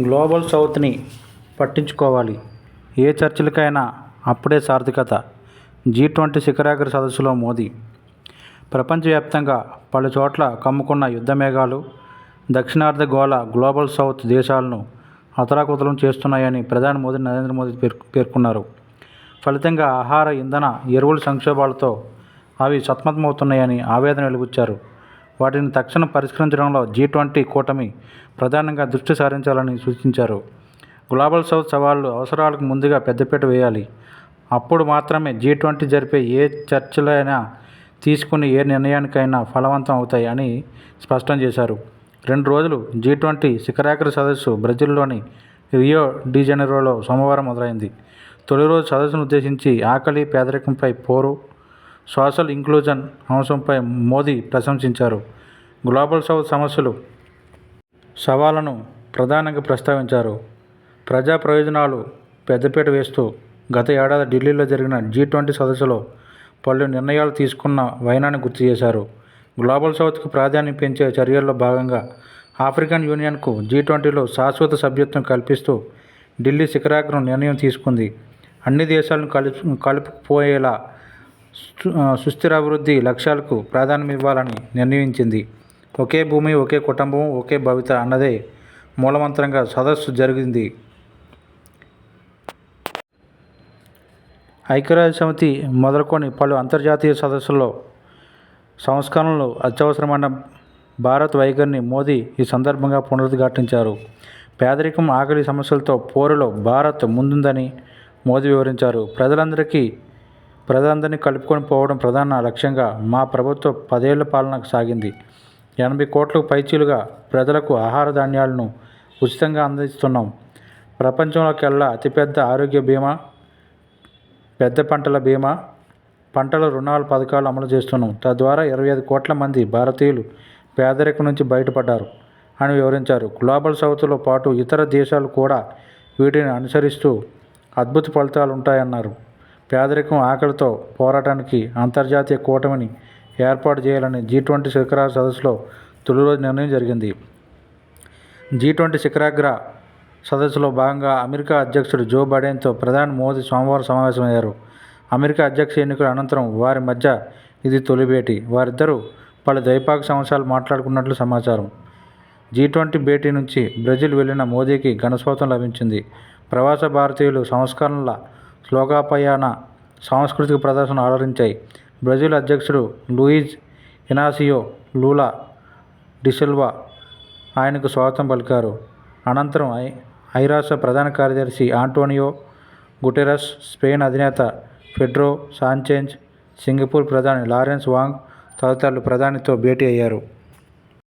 Global సౌత్ని పట్టించుకోవాలి. ఏ చర్చలకైనా అప్పుడే సార్థకత. జీ ట్వంటీ శిఖరాగ్ర సదస్సులో మోదీ. ప్రపంచవ్యాప్తంగా పలు చోట్ల కమ్ముకున్న యుద్ధమేఘాలు దక్షిణార్ధ గోళ గ్లోబల్ సౌత్ దేశాలను అతలాకుతలం చేస్తున్నాయని ప్రధాని మోదీ నరేంద్ర మోదీ పేర్ పేర్కొన్నారు. ఫలితంగా ఆహార ఇంధన ఎరువుల సంక్షోభాలతో అవి సతమతమవుతున్నాయని ఆవేదన వెలుగుచ్చారు. వాటిని తక్షణం పరిష్కరించడంలో జీ ట్వంటీ కూటమి ప్రధానంగా దృష్టి సారించాలని సూచించారు. గ్లోబల్ సౌత్ సవాళ్ళు అవసరాలకు ముందుగా పెద్దపీట వేయాలి. అప్పుడు మాత్రమే జీ ట్వంటీ జరిపే ఏ చర్చలైనా తీసుకుని ఏ నిర్ణయానికైనా ఫలవంతం అవుతాయి అని స్పష్టం చేశారు. రెండు రోజులు జీ ట్వంటీ శిఖరాగ్ర సదస్సు బ్రెజిల్లోని రియో డి సోమవారం మొదలైంది. తొలి రోజు సదస్సును ఉద్దేశించి ఆకలి పేదరికంపై పోరు సోషల్ ఇంక్లూజన్ అంశంపై మోదీ ప్రశంసించారు. గ్లోబల్ సౌత్ సమస్యలు సవాళ్ళను ప్రధానంగా ప్రస్తావించారు. ప్రజా ప్రయోజనాలు పెద్దపీట వేస్తూ గత ఏడాది ఢిల్లీలో జరిగిన జీ ట్వంటీ సదస్సులో పలు నిర్ణయాలు తీసుకున్న వైనాన్ని గుర్తు చేశారు. గ్లోబల్ సౌత్కు ప్రాధాన్యం పెంచే చర్యల్లో భాగంగా ఆఫ్రికన్ యూనియన్కు జీ ట్వంటీలో శాశ్వత సభ్యత్వం కల్పిస్తూ ఢిల్లీ శిఖరాగ్రం నిర్ణయం తీసుకుంది. అన్ని దేశాలను కలుపు కలుపుకుపోయేలా సుస్థిర అభివృద్ధి లక్ష్యాలకు ప్రాధాన్యం ఇవ్వాలని నిర్ణయించింది. ఒకే భూమి ఒకే కుటుంబం ఒకే భవిత అన్నదే మూలమంత్రంగా సదస్సు జరిగింది. ఐక్యరాజ్య సమితి మొదలుకొని పలు అంతర్జాతీయ సదస్సుల్లో సంస్కరణలు అత్యవసరమైన భారత్ వైఖరిని మోదీ ఈ సందర్భంగా పునరుద్ఘాటించారు. పేదరికం ఆకలి సమస్యలతో పోరులో భారత్ ముందుందని మోదీ వివరించారు. ప్రజలందరికీ ప్రజలందరినీ కలుపుకొని పోవడం ప్రధాన లక్ష్యంగా మా ప్రభుత్వ పదేళ్ళ పాలన సాగింది. ఎనభై కోట్లకు పైచీలుగా ప్రజలకు ఆహార ధాన్యాలను ఉచితంగా అందిస్తున్నాం. ప్రపంచంలోకెల్లా అతిపెద్ద ఆరోగ్య బీమా పెద్ద పంటల బీమా పంటల రుణాల పథకాలు అమలు చేస్తున్నాం. తద్వారా ఇరవై ఐదు కోట్ల మంది భారతీయులు పేదరికం నుంచి బయటపడ్డారు అని వివరించారు. గ్లోబల్ సౌత్లో పాటు ఇతర దేశాలు కూడా వీటిని అనుసరిస్తూ అద్భుత ఫలితాలు ఉంటాయన్నారు. పేదరికం ఆకలితో పోరాటానికి అంతర్జాతీయ కూటమిని ఏర్పాటు చేయాలని జీ ట్వంటీ శిఖరాగ్ర సదస్సులో తొలి రోజు నిర్ణయం జరిగింది. జీ ట్వంటీ శిఖరాగ్ర సదస్సులో భాగంగా అమెరికా అధ్యక్షుడు జో బైడెన్తో ప్రధాని మోదీ సోమవారం సమావేశమయ్యారు. అమెరికా అధ్యక్ష ఎన్నికల అనంతరం వారి మధ్య ఇది తొలి భేటీ. వారిద్దరూ పలు ద్వైపాక్షిక సమస్యలు మాట్లాడుకున్నట్లు సమాచారం. జీ ట్వంటీ భేటీ నుంచి బ్రెజిల్ వెళ్ళిన మోదీకి ఘనస్వాతం లభించింది. ప్రవాస భారతీయులు సంస్కరణల శ్లోకాపయాన సాంస్కృతిక ప్రదర్శన ఆదరించాయి బ్రెజిల్ అధ్యక్షుడు Luiz Inacio Lula da Silva ఆయనకు స్వాగతం పలికారు. అనంతరం ఐ ఐరాస ప్రధాన కార్యదర్శి ఆంటోనియో గుటెరస్ స్పెయిన్ అధినేత ఫెడ్రో సాంచెజ్ సింగపూర్ ప్రధాని లారెన్స్ వాంగ్ తదితరులు ప్రధానితో భేటీ అయ్యారు.